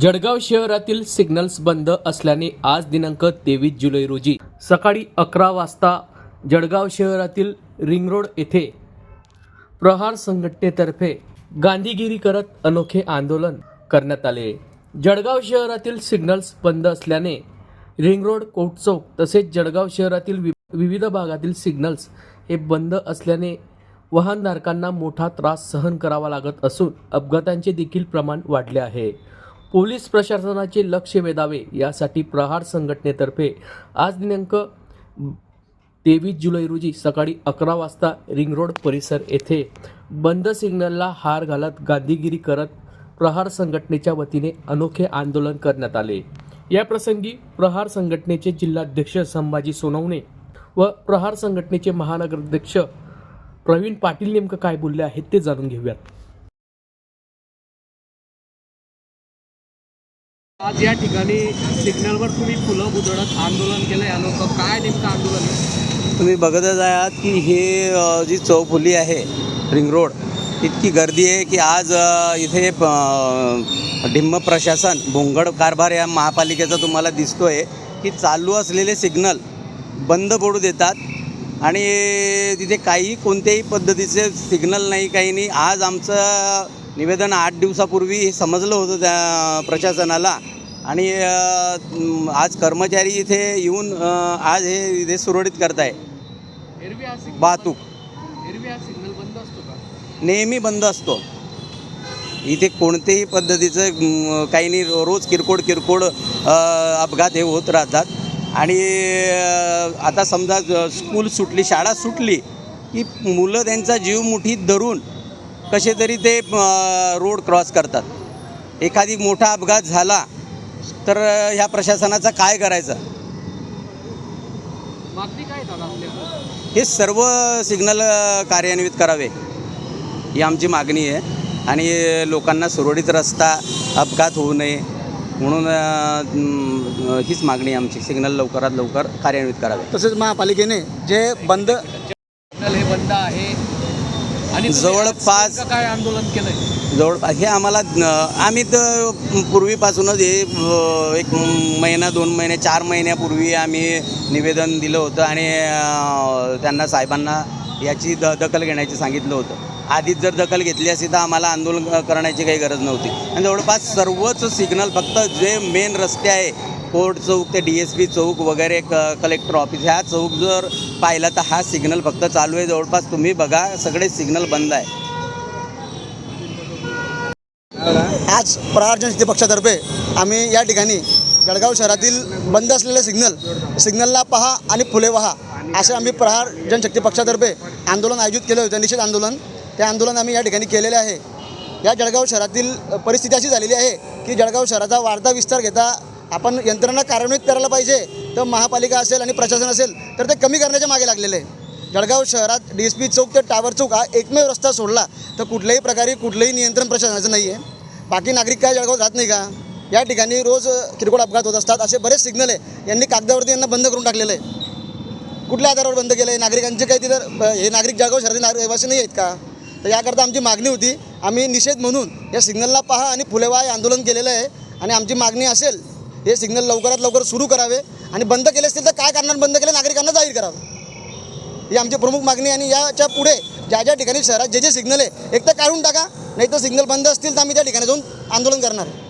जळगाव शहरातील सिग्नल्स बंद असल्याने आज दिनांक तेवीस जुलै रोजी सकाळी अकरा वाजता जळगाव शहरातील रिंग रोड येथे प्रहार संघटनेतर्फे गांधीगिरी करत अनोखे आंदोलन करण्यात आले. जळगाव शहरातील सिग्नल्स बंद असल्याने रिंग रोड कोटचौक चौक तसेच जळगाव शहरातील वि- विविध भागातील सिग्नल्स हे बंद असल्याने वाहनधारकांना मोठा त्रास सहन करावा लागत असून अपघातांचे देखील प्रमाण वाढले आहे. पोलीस प्रशासनाचे लक्ष वेधावे यासाठी प्रहार संघटनेतर्फे आज दिनांक तेवीस जुलै रोजी सकाळी अकरा वाजता रिंगरोड परिसर येथे बंद सिग्नलला हार घालत गांधीगिरी करत प्रहार संघटनेच्या वतीने अनोखे आंदोलन करण्यात आले. या प्रसंगी प्रहार संघटनेचे जिल्हाध्यक्ष संभाजी सोनवणे व प्रहार संघटनेचे महानगराध्यक्ष प्रवीण पाटील नेमकं काय बोलले आहेत ते जाणून घेऊयात. आज या ठिकाणी सिग्नलवर तुम्ही फुलं बुजडत आंदोलन केलं या लोक काय नेमकं आंदोलन तुम्ही बघतच आहात की हे जी चौफुली आहे रिंग रोड इतकी गर्दी आहे की आज इथे ढिम्म प्रशासन भोंगड कारभार या महापालिकेचा तुम्हाला दिसतो आहे की चालू असलेले सिग्नल बंद पडू देतात. आणि तिथे काही कोणत्याही पद्धतीचे सिग्नल नाही काही नाही. आज आमचं निवेदन आठ दिवसापूर्वी हे समजलं होतं त्या प्रशासनाला. आणि आज कर्मचारी इथे येऊन आज हे इथे सुरळीत करताय. वाहतूक. एरवी हा सिग्नल बंद असतो का? नेहमी बंद असतो. इथे कोणत्याही पद्धतीचं काही नाही. रोज किरकोळ किरकोळ अपघात हे होत राहतात. आणि आता समजा स्कूल सुटली शाळा सुटली की मुलं त्यांचा जीव मुठीत धरून कसे तरी ते रोड क्रॉस करतात. एखादी मोठा अपघात झाला तर ह्या प्रशासनाचा काय करायचं? हे सर्व सिग्नल कार्यान्वित करावे ही आमची मागणी आहे. आणि लोकांना सुरळीत रस्ता अपघात होऊ नये. म्हणून हीच मागणी आमची. सिग्नल लवकरात लवकर कार्यान्वित करावे. तसेच महापालिकेने जे बंद सिग्नल हे बंद आहे. आणि जवळपास- काय आंदोलन केलंय? जवळपास हे आम्हाला आम्ही तर पूर्वीपासूनच हे एक महिना दोन महिने चार महिन्यापूर्वी आम्ही निवेदन दिलं होतं आणि त्यांना साहेबांना याची द दखल घेण्याचे सांगितलं होतं. आधीच जर दखल घेतली असती तर आम्हाला आंदोलन करण्याची काही गरज नव्हती. आणि जवळपास सर्वच सिग्नल फक्त जे मेन रस्ते आहे कोर्ट चौक ते डी एस पी चौक वगैरे क कलेक्टर ऑफिस ह्या चौक जर पाहिला तर हा सिग्नल फक्त चालू आहे. जवळपास तुम्ही बघा सगळे सिग्नल बंद आहे. आज प्रहार जनशक्ती पक्षातर्फे आम्ही या ठिकाणी जळगाव शहरातील बंद असलेले सिग्नल सिग्नलला पहा आणि फुले वहा असे आम्ही प्रहार जनशक्ती पक्षातर्फे आंदोलन आयोजित केलं होतं. निषेध आंदोलन ते आंदोलन आम्ही या ठिकाणी केलेले आहे. या जळगाव शहरातील परिस्थिती अशी झालेली आहे की जळगाव शहराचा वाढता विस्तार घेता आपण यंत्रणा कार्यान्वित करायला पाहिजे तर महापालिका असेल आणि प्रशासन असेल तर ते कमी करण्याच्या मागे लागलेले आहे. जळगाव शहरात डी एस पी चौक ते टावर चौक हा एकमेव रस्ता सोडला तर कुठल्याही प्रकारे कुठलंही नियंत्रण प्रशासनाचं नाही आहे बाकी नागरिक काय जळगाव जात नाही का? या ठिकाणी रोज किरकोळ अपघात होत असतात असे बरेच सिग्नल आहे. यांनी कागदावरती यांना बंद करून टाकलेलं आहे. कुठल्या आधारावर बंद केलं आहे नागरिकांचे काही तिथं हे नागरिक जळगाव शहरातील नागरिक रहिवासी नाही आहेत का? तर याकरता आमची मागणी होती आम्ही निषेध म्हणून या सिग्नलला पहा आणि फुलेवा हे आंदोलन केलेलं आहे आणि आमची मागणी असेल हे सिग्नल लवकरात लवकर सुरू करावे आणि बंद केले असतील तर काय कारणानं बंद केले नागरिकांना जाहीर करावं. ही आमची प्रमुख मागणी आणि याच्यापुढे ज्या ज्या ठिकाणी शहरात जे जे सिग्नल आहे एक तर काढून टाका नाही तर सिग्नल बंद असतील तर आम्ही त्या ठिकाणी जाऊन आंदोलन करणार आहे.